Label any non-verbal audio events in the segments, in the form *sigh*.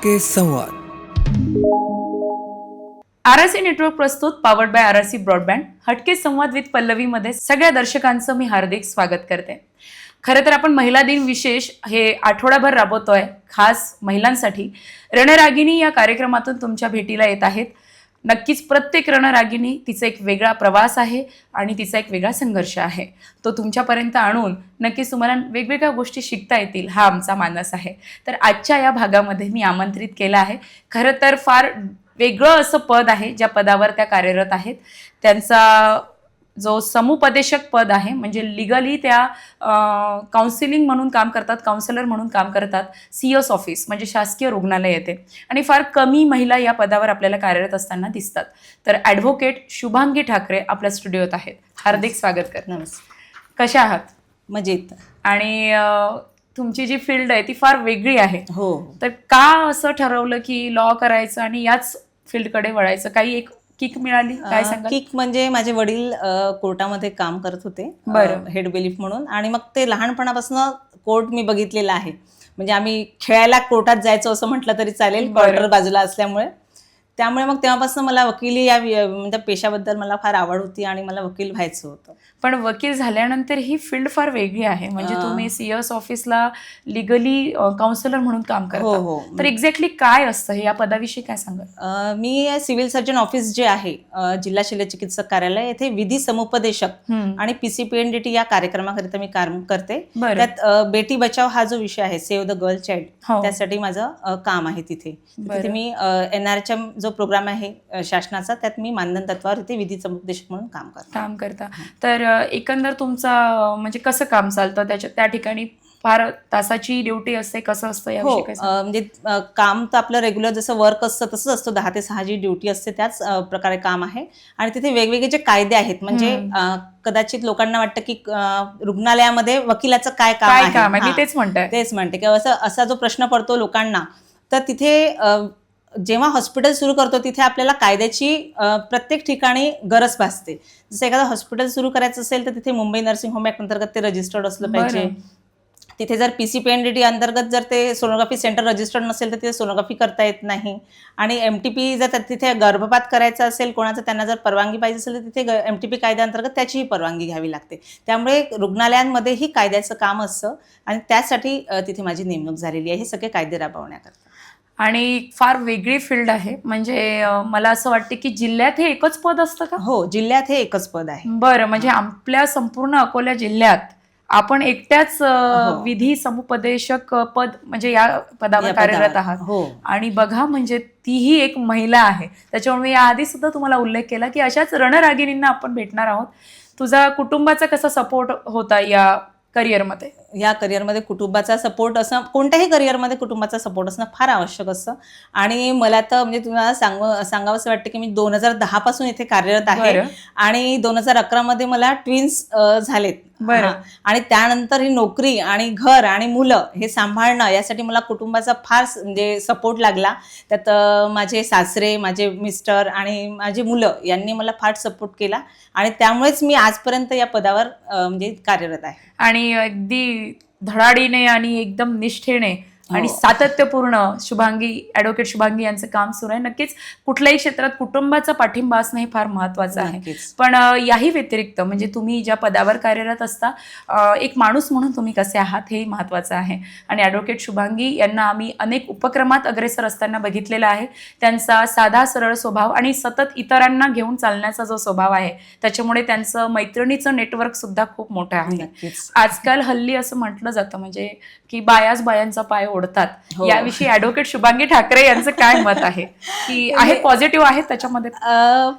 हटके संवाद। RRC network प्रस्तुत पावर्ड बाय आरसी ब्रॉडबँड हटके संवाद विथ पल्लवीमध्ये सगळ्या दर्शकांचं मी हार्दिक स्वागत करते. खरं तर आपण महिला दिन विशेष हे आठवडाभर राबवतोय खास महिलांसाठी. रणरागिणी या कार्यक्रमातून तुमच्या भेटीला येत आहेत. नक्कीच प्रत्येक रणरागिणी तिचा एक वेगळा प्रवास आहे आणि तिचा एक वेगळा संघर्ष आहे. तो तुमच्यापर्यंत आणून नक्कीच तुम्हाला वेगवेगळ्या गोष्टी शिकता येतील हा आमचा मानस आहे. तर आजच्या या भागामध्ये मी आमंत्रित केलं आहे. खरं तर फार वेगळं असं पद आहे ज्या पदावर त्या कार्यरत आहेत. त्यांचा जो समुपदेशक पद आहे म्हणजे लिगली त्या काउन्सिलिंग म्हणून काम करतात काउन्सिलर म्हणून काम करतात सी एस ऑफिस म्हणजे शासकीय रुग्णालय येते. आणि फार कमी महिला या पदावर आपल्याला कार्यरत असताना दिसतात. तर ॲडव्होकेट शुभांगी ठाकरे आपल्या स्टुडिओत आहेत. हार्दिक स्वागत कर. नमस्कार. कशा आहात? मजेत. आणि तुमची जी फील्ड आहे ती फार वेगळी आहे. हो. तर का असं ठरवलं की लॉ करायचं आणि याच फील्डकडे वळायचं? काही एक किक मिळाली? काय सांगा किक म्हणजे माझे वडील अ, कोर्टामध्ये काम करत होते बरं. हेड बिलीफ म्हणून. आणि मग ते लहानपणापासून कोर्ट मी बघितलेला आहे. म्हणजे आम्ही खेळायला कोर्टात जायचो असं म्हटलं तरी चालेल बरं. क्वार्टर बाजूला असल्यामुळे. त्यामुळे मग तेव्हापासून मला वकिली या म्हणजे पेशाबद्दल मला फार आवड होती आणि मला वकील व्हायचं होतं. पण वकील झाल्यानंतर ही फील्ड फार वेगळी आहे. म्हणजे. तुम्ही सीएस ऑफिसला लिगली काउन्सिलर म्हणून काम हो करता. हो तर एक्झॅक्टली काय असतं? हे या पदाविषयी काय सांगाल? अ, मी सिव्हिल सर्जन ऑफिस जे आहे जिल्हा शल्यचिकित्सक कार्यालय येथे विधी समुपदेशक. आणि पीसीपीएनडीटी या कार्यक्रमाकरिता मी काम करते. त्यात बेटी बचाव हा जो विषय आहे सेव्ह द गर्ल चाइल्ड हो. त्यासाठी माझं काम आहे तिथे. तिथे. मी एन आर एच एम जो प्रोग्राम आहे शासनाचा त्यात मी मानधन तत्वावर इथे विधी समुपदेशक म्हणून काम करते. काम करता. तर एकंदर तुमचा म्हणजे कसं काम चालतं? त्याच्या त्या ठिकाणी फार तासाची ड्युटी असते कसं असतं हो म्हणजे काम तर आपलं रेग्युलर जसं वर्क असतं तसंच असतं. दहा ते सहा जी ड्युटी असते त्याच प्रकारे काम आहे. आणि तिथे वेगवेगळे जे कायदे आहेत म्हणजे कदाचित लोकांना वाटतं की रुग्णालयामध्ये वकिलाचं काय काम आहे. तेच म्हणते तेच म्हणते. की असं असा जो प्रश्न पडतो लोकांना तर तिथे जेव्हा हॉस्पिटल सुरू करतो तिथे आपल्याला कायद्याची प्रत्येक ठिकाणी गरज भासते. जसं एखादं हॉस्पिटल सुरू करायचं असेल तर तिथे मुंबई नर्सिंग होम ऍक्ट अंतर्गत ते रजिस्टर्ड असलं पाहिजे. तिथे जर P C P N D T अंतर्गत जर ते सोनोग्राफी सेंटर रजिस्टर्ड नसेल तर तिथे सोनोग्राफी करता येत नाही. आणि एम टी पी जर तिथे गर्भपात करायचा असेल कोणाचं त्यांना जर परवानगी पाहिजे असेल तर तिथे एम टी पी कायद्याअंतर्गत त्याचीही परवानगी घ्यावी लागते. त्यामुळे रुग्णालयांमध्येही कायद्याचं काम असतं. आणि त्यासाठी तिथे माझी नेमणूक झालेली आहे. हे सगळे कायदे राबवण्याकरता. आणि फार वेगळी फील्ड आहे. म्हणजे मला असं वाटते की जिल्ह्यात हे एकच पद असतं का? हो जिल्ह्यात हे एकच पद आहे. बरं म्हणजे आपल्या संपूर्ण अकोला जिल्ह्यात आपण एकट्याच हो. विधी समुपदेशक पद म्हणजे या पदावर कार्यरत. आहात. हो. आणि बघा म्हणजे तीही एक महिला आहे. त्याच्यामुळे मी याआधी सुद्धा तुम्हाला उल्लेख केला की अशाच रणरागिणींना आपण भेटणार आहोत. तुझा कुटुंबाचा कसा सपोर्ट होता या करिअरमध्ये. या करिअरमध्ये कुटुंबाचा सपोर्ट असणं कोणत्याही करिअरमध्ये कुटुंबाचा सपोर्ट असणं फार आवश्यक असतं. आणि मला तर म्हणजे तुम्हाला सांग सांगावंसं वाटतं की मी दोन हजार दहा पासून इथे कार्यरत आहे. आणि दोन हजार अकरा मध्ये मला ट्विन्स झालेत. बरं. आणि त्यानंतर ही नोकरी आणि घर आणि मुलं हे सांभाळणं यासाठी मला कुटुंबाचा फार म्हणजे सपोर्ट लागला. त्यात माझे सासरे माझे मिस्टर आणि माझी मुलं यांनी मला फार सपोर्ट केला. आणि त्यामुळेच मी आजपर्यंत या पदावर म्हणजे कार्यरत आहे. आणि अगदी धडाडीने आणि एकदम निष्ठेने आणि हो. सातत्यपूर्ण शुभांगी ॲडव्होकेट शुभांगी यांचं काम सुरू आहे. नक्कीच कुठल्याही क्षेत्रात कुटुंबाचा पाठिंबा असणं हे फार महत्वाचं आहे. पण याही व्यतिरिक्त म्हणजे तुम्ही ज्या पदावर कार्यरत असता एक माणूस म्हणून तुम्ही कसे आहात हेही महत्त्वाचं आहे. आणि ॲडव्होकेट शुभांगी यांना आम्ही अनेक उपक्रमात अग्रेसर असताना बघितलेला आहे. त्यांचा साधा सरळ स्वभाव आणि सतत इतरांना घेऊन चालण्याचा जो स्वभाव आहे त्याच्यामुळे त्यांचं मैत्रिणीचं नेटवर्क सुद्धा खूप मोठं आहे. आजकाल हल्ली असं म्हटलं जातं म्हणजे की बायाच बायांचा पाय ओढतात हो. याविषयी ॲडव्होकेट शुभांगी ठाकरे यांचं काय *laughs* मत आहे की आहे पॉझिटिव्ह आहे त्याच्यामध्ये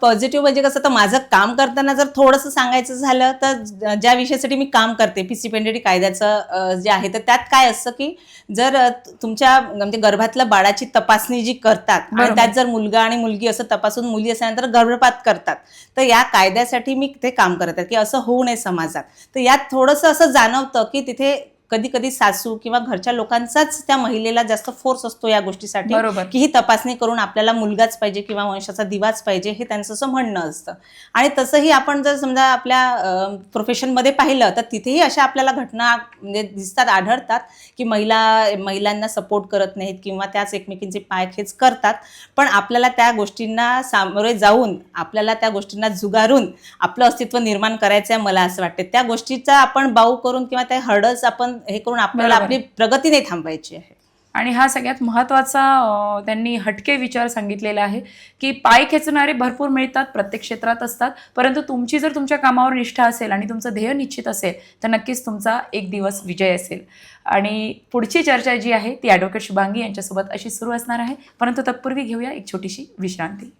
पॉझिटिव्ह म्हणजे कसं तर माझं काम करताना जर थोडंसं सांगायचं झालं तर ज्या विषयासाठी मी काम करते पी सी कायद्याचं जे आहे तर त्यात काय असतं की जर तुमच्या म्हणजे गर्भातल्या बाळाची तपासणी जी करतात. आणि त्यात जर मुलगा आणि मुलगी असं तपासून मुली असल्यानंतर गर्भपात करतात तर या कायद्यासाठी मी ते काम करत आहे की असं होऊ नये समाजात तर यात थोडंसं असं जाणवतं की तिथे कधी कधी सासू किंवा घरच्या लोकांचाच त्या महिलेला जास्त फोर्स असतो या गोष्टीसाठी बरोबर. की ही तपासणी करून आपल्याला मुलगाच पाहिजे किंवा वंशाचा दिवाच पाहिजे हे त्यांचं असं म्हणणं असतं. आणि तसंही आपण जर समजा आपल्या प्रोफेशनमध्ये पाहिलं तर तिथेही अशा आपल्याला घटना म्हणजे दिसतात आढळतात की महिला महिलांना सपोर्ट करत नाहीत किंवा त्याच एकमेकींचे पायखेच करतात. पण आपल्याला त्या गोष्टींना सामोरे जाऊन आपल्याला त्या गोष्टींना जुगारून आपलं अस्तित्व निर्माण करायचं आहे मला असं वाटतं. त्या गोष्टीचा आपण बाऊ करून किंवा त्या हर्डल्स आपण हे करून आपल्याला. आपली प्रगती नाही थांबायची आहे. आणि हा सगळ्यात महत्त्वाचा अं, त्यांनी हटके विचार सांगितलेला आहे की पाय खेचणारे भरपूर मिळतात प्रत्येक क्षेत्रात असतात परंतु तुमची जर तुमच्या कामावर निष्ठा असेल आणि तुमचं ध्येय निश्चित असेल तर नक्कीच तुमचा एक दिवस विजय असेल. आणि पुढची चर्चा जी आहे ती ॲडव्होकेट शुभांगी यांच्यासोबत अशी सुरू असणार आहे. परंतु तत्पूर्वी घेऊया एक छोटीशी विश्रांती.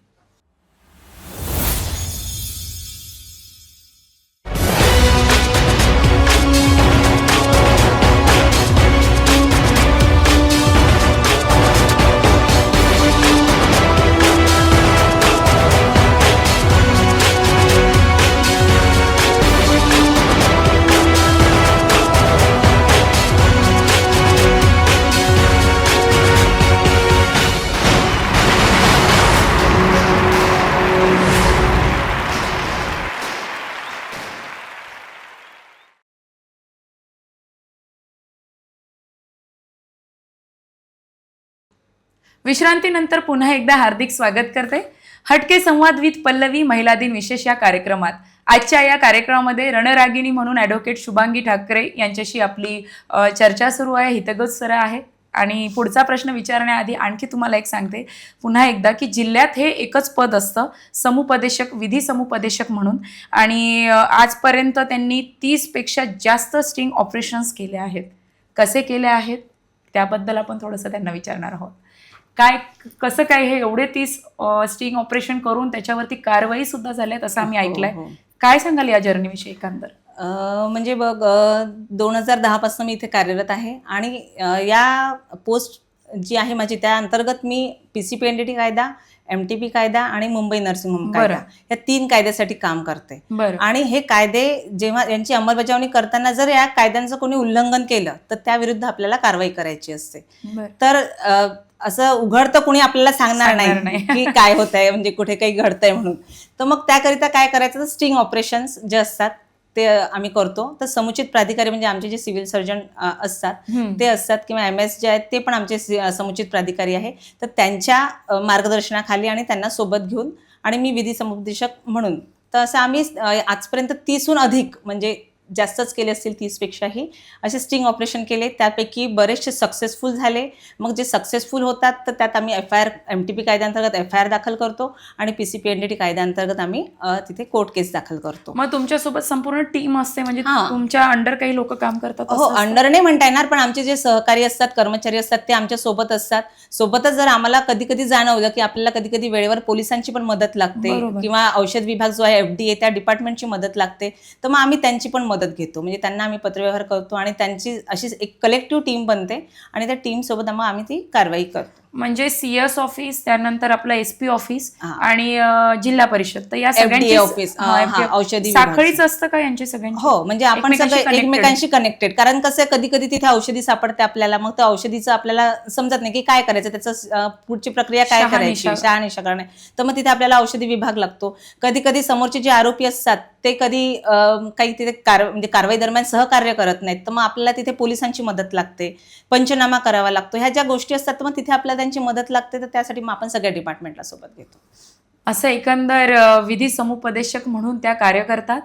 विश्रांतीनंतर पुन्हा एकदा हार्दिक स्वागत करते. हटके संवाद विथ पल्लवी महिला दिन विशेष या कार्यक्रमात. आजच्या या कार्यक्रमामध्ये रणरागिणी म्हणून ॲडव्होकेट शुभांगी ठाकरे यांच्याशी आपली चर्चा सुरू आहे हितगत सर आहे. आणि पुढचा प्रश्न विचारण्याआधी आणखी तुम्हाला एक सांगते. पुन्हा एकदा की जिल्ह्यात हे एकच पद असतं समुपदेशक विधी समुपदेशक म्हणून. आणि आजपर्यंत त्यांनी तीसपेक्षा जास्त स्टिंग ऑपरेशन्स केले आहेत. कसे केले आहेत? त्याबद्दल आपण थोडंसं त्यांना विचारणार आहोत. काय कसं काय हे एवढे तीस स्टिंग ऑपरेशन करून त्याच्यावरती कारवाई सुद्धा झाल्यात असं आम्ही ऐकलंय हो, हो. काय सांगाल या जर्नीविषयी एकंदर म्हणजे बघ दोन हजार दहापासून मी इथे कार्यरत आहे आणि या पोस्ट जी आहे माझी त्या अंतर्गत मी P C P N D T कायदा एम टी पी कायदा आणि मुंबई नर्सिंग होम कायदा. या तीन कायद्यासाठी काम करते आणि हे कायदे जेव्हा यांची अंमलबजावणी करताना जर या कायद्यांचं कोणी उल्लंघन केलं तर त्याविरुद्ध आपल्याला कारवाई करायची असते. तर असं उघड तर कोणी आपल्याला सांगणार नाही. की काय होत आहे म्हणजे कुठे काही घडतंय म्हणून. तर मग त्याकरिता काय करायचं? तर स्टिंग ऑपरेशन्स जे असतात ते आम्ही करतो. तर समुचित प्राधिकारी म्हणजे आमचे जे सिव्हिल सर्जन असतात. ते असतात किंवा एम एस जे आहेत ते पण आमचे समुचित प्राधिकारी आहे. तर त्यांच्या मार्गदर्शनाखाली आणि त्यांना सोबत घेऊन आणि मी विधी समुपदेशक म्हणून. तर असं आम्ही आजपर्यंत तीसहून अधिक म्हणजे जास्तच केले असतील तीसपेक्षाही असे स्टिंग ऑपरेशन केले त्यापैकी बरेचसे सक्सेसफुल झाले मग जे सक्सेसफुल होतात तर त्यात आम्ही F I R M T P कायद्याअंतर्गत एफ आय आर दाखल करतो आणि P C P N D T कायद्याअंतर्गत आम्ही तिथे कोर्ट केस दाखल करतो मग तुमच्यासोबत संपूर्ण टीम असते म्हणजे. तुमच्या अंडर काही लोक काम करतात हो? अंडर नाही म्हणता येणार पण आमचे जे सहकारी असतात कर्मचारी असतात ते आमच्यासोबत असतात सोबतच जर आम्हाला कधी कधी जाणवलं की आपल्याला कधी कधी वेळेवर पोलिसांची पण मदत लागते. किंवा औषध विभाग जो आहे एफ डी ए त्या डिपार्टमेंटची मदत लागते तर मग आम्ही त्यांची पण मदत घेतो. म्हणजे त्यांना आम्ही पत्रव्यवहार करतो आणि त्यांची अशी एक कलेक्टिव्ह टीम बनते आणि त्या टीमसोबत मग आम्ही ती कारवाई करतो. म्हणजे सीएस ऑफिस त्यानंतर आपलं एसपी ऑफिस हां. आणि अं, जिल्हा परिषद. तर या सगळ्यांची ऑफिस, हां, हां, FDA औषधी विभाग. साखळीच असतं का यांची सगळ्यांची? हो म्हणजे आपण एकमेकांशी सगळे connected. एकमेकांशी कनेक्टेड कारण कसं कधी कधी तिथे औषधी सापडते आपल्याला मग त्या औषधीचं आपल्याला समजत नाही की काय करायचं त्याचं अं, पुढची प्रक्रिया काय करायची शहानिशा. शहानिशा करणे. तर मग तिथे आपल्याला औषधी विभाग लागतो. कधी कधी समोरचे जे आरोपी असतात ते कधी अं, काही तिथे कार म्हणजे कारवाई दरम्यान सहकार्य करत नाहीत. तर मग आपल्याला तिथे पोलिसांची मदत लागते. पंचनामा करावा लागतो. ह्या ज्या गोष्टी असतात तर मग तिथे आपल्याला त्यांची मदत लागते तर त्यासाठी मग आपण सगळ्या डिपार्टमेंटला सोबत घेतो. असं एकंदर विधी समुपदेशक म्हणून त्या कार्य करतात.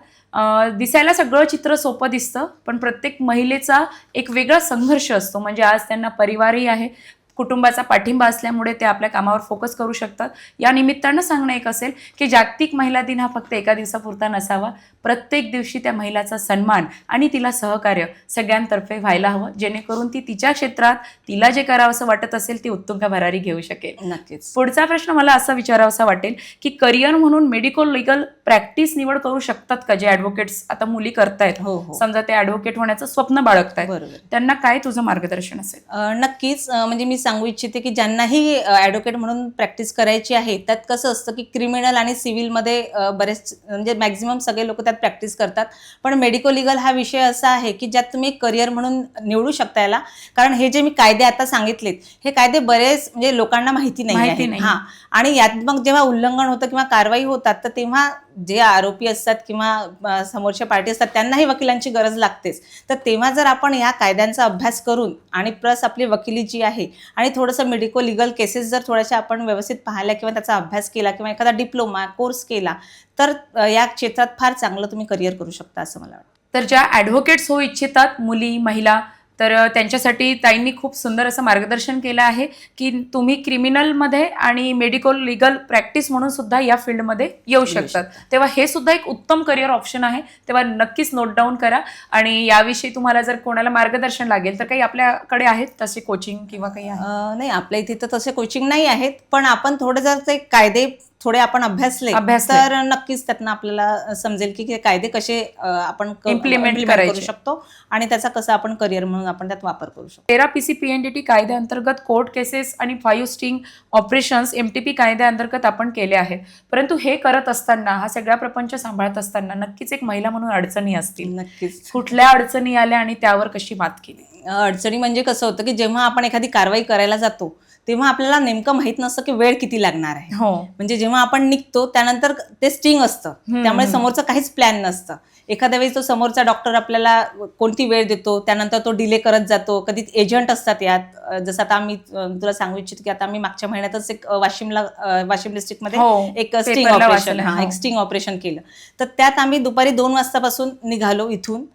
दिसायला सगळं चित्र सोपं दिसतं पण प्रत्येक महिलेचा एक वेगळा संघर्ष असतो. म्हणजे आज त्यांना परिवारही आहे कुटुंबाचा पाठिंबा असल्यामुळे ते आपल्या कामावर फोकस करू शकतात. या निमित्तानं सांगणं एक असेल की जागतिक महिला दिन हा फक्त एका दिवसापुरता नसावा. प्रत्येक दिवशी त्या महिलाचा सन्मान आणि तिला सहकार्य सगळ्यांतर्फे व्हायला हवं. जेणेकरून ती तिच्या क्षेत्रात तिला जे करावंसं वाटत असेल ती उत्तुंग भरारी घेऊ शकेल. नक्कीच. पुढचा प्रश्न मला असा विचारावासा वाटेल की करिअर म्हणून मेडिकल लिगल प्रॅक्टिस निवड करू शकतात का जे ऍडव्होकेट्स आता मुली करतायत? हो हो. समजा ते ऍडव्होकेट होण्याचं स्वप्न बाळगतायत. बरोबर. त्यांना काय तुझं मार्गदर्शन असेल? नक्कीच. म्हणजे मी सांगू इच्छिते की ज्यांनाही ॲडव्होकेट म्हणून प्रॅक्टिस करायची आहे त्यात कसं असतं की क्रिमिनल आणि सिव्हिलमध्ये बरेच म्हणजे मॅक्झिमम सगळे लोक त्यात प्रॅक्टिस करतात. पण मेडिको लिगल हा विषय असा आहे की ज्यात तुम्ही करिअर म्हणून निवडू शकता याला. कारण हे जे मी कायदे आता सांगितलेत हे कायदे बरेच म्हणजे लोकांना माहिती. नाही. हा. आणि यात मग जेव्हा उल्लंघन होतं किंवा कारवाई होतात तर तेव्हा जे आरोपी असतात किंवा समोरच्या पार्टी असतात त्यांनाही वकिलांची गरज लागतेच. तर तेव्हा जर आपण या कायद्यांचा अभ्यास करून आणि प्लस आपली वकिली जी आहे आणि थोडंसं मेडिको लिगल केसेस जर थोड्याशा आपण व्यवस्थित पाहिल्या किंवा त्याचा अभ्यास केला किंवा एखादा डिप्लोमा कोर्स केला तर या क्षेत्रात फार चांगलं तुम्ही करिअर करू शकता असं मला वाटतं. तर ज्या ॲडव्होकेट्स होऊ इच्छितात मुली महिला तर त्यांच्यासाठी ताईंनी खूप सुंदर असं मार्गदर्शन केलं आहे की तुम्ही क्रिमिनलमध्ये आणि मेडिकल लिगल प्रॅक्टिस म्हणून सुद्धा या फील्डमध्ये येऊ शकतात. तेव्हा हे सुद्धा एक उत्तम करिअर ऑप्शन आहे. तेव्हा नक्कीच नोट डाऊन करा आणि याविषयी तुम्हाला जर कोणाला मार्गदर्शन लागेल तर काही आपल्याकडे आहेत तसे कोचिंग किंवा काही नाही आपल्या इथे तर तसे कोचिंग नाही आहेत पण आपण थोडे जर ते कायदे थोडे आपण अभ्यासले अभ्यासले. तर नक्कीच त्यातनं आपल्याला समजेल की हे कायदे कसे अ, आपण क- Implement implement करायचे. करू शकतो आणि त्याचा कसा आपण करिअर म्हणून आपण त्यात वापर करू शकतो. तेरा P C P N D T कायद्याअंतर्गत कोर्ट केसेस आणि five sting operations M T P कायद्याअंतर्गत आपण केले आहेत. परंतु हे करत असताना हा सगळा प्रपंच सांभाळत असताना नक्कीच एक महिला म्हणून अडचणी असतील. नक्कीच. कुठल्या अडचणी आल्या आणि त्यावर कशी मात केली? अडचणी म्हणजे कसं होतं की जेव्हा आपण एखादी कारवाई करायला जातो तेव्हा आपल्याला नेमकं माहीत नसतं की वेळ किती लागणार आहे. हो. म्हणजे जेव्हा आपण निघतो त्यानंतर ते स्टिंग असतं. त्यामुळे. समोरचं काहीच प्लॅन नसतं. एखाद्या वेळी तो समोरचा डॉक्टर आपल्याला कोणती वेळ देतो त्यानंतर तो डिले करत जातो. कधी एजंट असतात यात. जसं आता आम्ही अ, तुला सांगू इच्छितो की आता आम्ही मागच्या महिन्यातच एक वाशिमला वाशिम डिस्ट्रिक्टमध्ये हो, एक स्टिंग ऑपरेशन. एक स्टिंग ऑपरेशन केलं. तर त्यात आम्ही दुपारी दोन वाजतापासून निघालो इथून.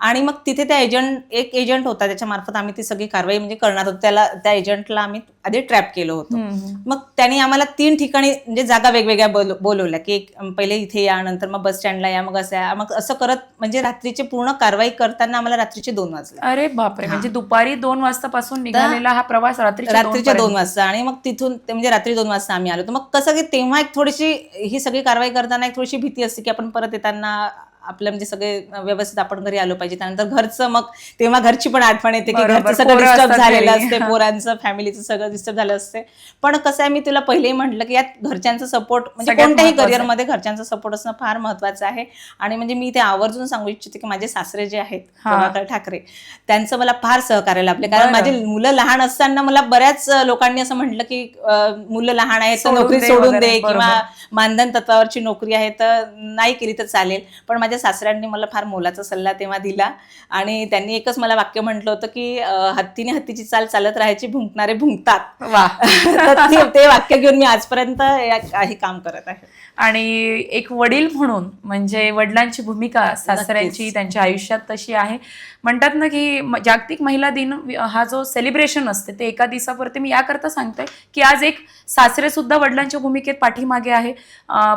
आणि मग तिथे त्या एजंट एक एजंट होता त्याच्या मार्फत आम्ही ती सगळी कारवाई म्हणजे करणार होतो त्याला त्या एजंटला आम्ही आधी ट्रॅप केलं होतं. मग त्यांनी आम्हाला तीन ठिकाणी म्हणजे जागा वेगवेगळ्या बोल बोलवल्या की पहिले इथे या नंतर मग बस स्टँडला या मग असं या मग असं करत म्हणजे रात्रीची पूर्ण कारवाई करताना आम्हाला रात्रीचे दोन वाजले अरे बापरे. म्हणजे दुपारी दोन वाजतापासून निघालेला हा प्रवास रात्रीच्या रात्रीच्या दोन. वाजता आणि मग तिथून म्हणजे रात्री दोन वाजता आम्ही आलो तर मग कसं की तेव्हा एक थोडीशी ही सगळी कारवाई करताना एक थोडीशी भीती असते की आपण परत येताना आपलं म्हणजे सगळे व्यवस्थित आपण घरी आलो पाहिजे त्यानंतर घरचं मग तेव्हा घरची पण आठवण येते की घरचं सगळं डिस्टर्ब झालेलं. असते पोरांचं फॅमिलीचं सगळं डिस्टर्ब झालं असते पण कसं आहे मी तुला पहिलेही म्हटलं की यात घरच्यांचा सपोर्ट म्हणजे कोणत्याही. करिअरमध्ये घरच्यांचा सपोर्ट असणं फार महत्वाचं आहे आणि म्हणजे मी ते आवर्जून सांगू इच्छिते की माझे सासरे जे आहेत. प्रभाकर ठाकरे त्यांचं मला फार सहकार्य लाभले कारण. माझे मुलं लहान असताना मला बऱ्याच लोकांनी असं म्हटलं की मुलं लहान आहेत तर नोकरी दे सोडून दे किंवा. मानधन तत्वावरची नोकरी आहे तर नाही केली तर चालेल पण माझ्या सासऱ्यांनी मला फार मोलाचा सल्ला तेव्हा दिला. आणि त्यांनी एकच मला वाक्य म्हटलं होतं की हत्तीने हत्तीची चाल चालत राहायची भुंकणारे भुंकतात. *laughs* ते- वाक्य घेऊन मी आजपर्यंत हे काम करत आहे. आणि एक वडील म्हणून म्हणजे वडिलांची भूमिका सासऱ्यांची. त्यांच्या आयुष्यात तशी आहे म्हणतात ना की जागतिक महिला दिन हा जो सेलिब्रेशन असते ते एका दिवसापुरते मी याकरता सांगते की आज एक सासरे सुद्धा वडिलांच्या भूमिकेत पाठीमागे आहे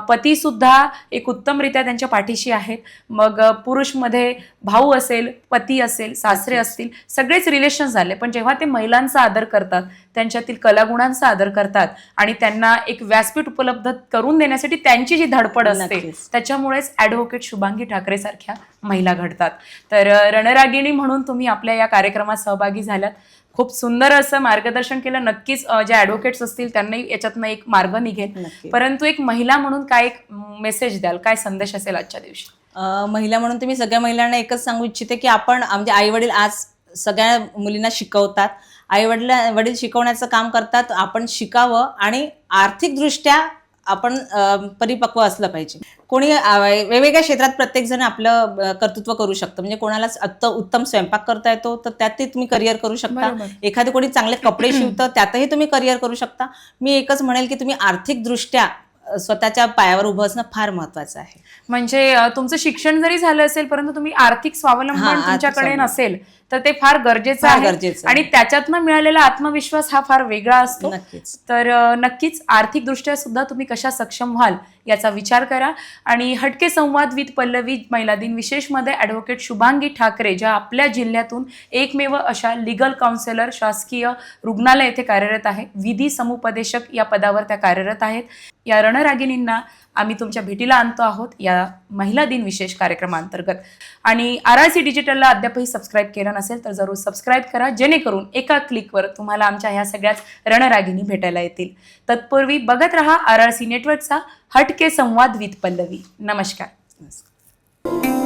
पती सुद्धा एक उत्तमरित्या त्यांच्या पाठीशी आहेत मग पुरुषमध्ये भाऊ असेल पती असेल सासरे. असतील सगळेच रिलेशन झाले पण जेव्हा ते महिलांचा आदर करतात त्यांच्यातील कलागुणांचा आदर करतात आणि त्यांना एक व्यासपीठ उपलब्ध करून देण्यासाठी त्यांची जी धडपड असते. त्याच्यामुळेच ॲडव्होकेट शुभांगी ठाकरे सारख्या महिला घडतात. तर रणरागिणी म्हणून तुम्ही आपल्या या कार्यक्रमात सहभागी झाल्यात खूप सुंदर असं मार्गदर्शन केलं. नक्कीच ज्या ॲडव्होकेट्स असतील त्यांनाही याच्यातनं एक मार्ग निघेल. परंतु एक महिला म्हणून काय एक मेसेज द्याल? काय संदेश असेल आजच्या दिवशी? महिला म्हणून तुम्ही सगळ्या महिलांना एकच सांगू इच्छिते की आपण म्हणजे आई वडील आज सगळ्या मुलींना शिकवतात. आई वडील वडील शिकवण्याचं काम करतात. आपण शिकावं आणि आर्थिकदृष्ट्या आपण परिपक्व असलं पाहिजे. कोणी वेगवेगळ्या क्षेत्रात प्रत्येक जण आपलं कर्तृत्व करू शकतं. म्हणजे कोणाला अत्त उत्तम स्वयंपाक करता येतो तर त्यातही तुम्ही करिअर करू शकता. एखादे कोणी चांगले कपडे *clears throat* शिवतं त्यातही तुम्ही करिअर करू शकता. मी एकच म्हणेल की तुम्ही आर्थिकदृष्ट्या स्वतःच्या पायावर उभं असणं फार महत्वाचं आहे. म्हणजे तुमचं शिक्षण जरी झालं असेल परंतु तुम्ही आर्थिक स्वावलंबन तुमच्याकडे. नसेल तर ते फार गरजेचं फार आहे. गरजेचं आहे. आणि त्याच्यातनं मिळालेला आत्मविश्वास हा फार वेगळा असतो. नक्कीच. तर अ, नक्कीच आर्थिकदृष्ट्या सुद्धा तुम्ही कशा सक्षम व्हाल याचा विचार करा. आणि हटके संवाद विथ पल्लवी महिला दिन विशेषमध्ये ॲडव्होकेट शुभांगी ठाकरे ज्या आपल्या जिल्ह्यातून एकमेव अशा लिगल काउन्सिलर शासकीय रुग्णालय येथे कार्यरत आहे. विधी समुपदेशक या पदावर त्या कार्यरत आहेत. या रणरागिणींना आम्ही तुमच्या भेटीला आणतो आहोत या महिला दिन विशेष कार्यक्रमांतर्गत. आणि आर आय सी डिजिटलला अद्यापही सबस्क्राईब केलं नसेल तर जरूर सबस्क्राईब करा जेणेकरून एका क्लिकवर तुम्हाला आमच्या ह्या सगळ्याच रणरागिणी भेटायला येतील. तत्पूर्वी बघत रहा आर आर सी नेटवर्कचा हटके संवाद विथ पल्लवी. नमस्कार. नमस्कार.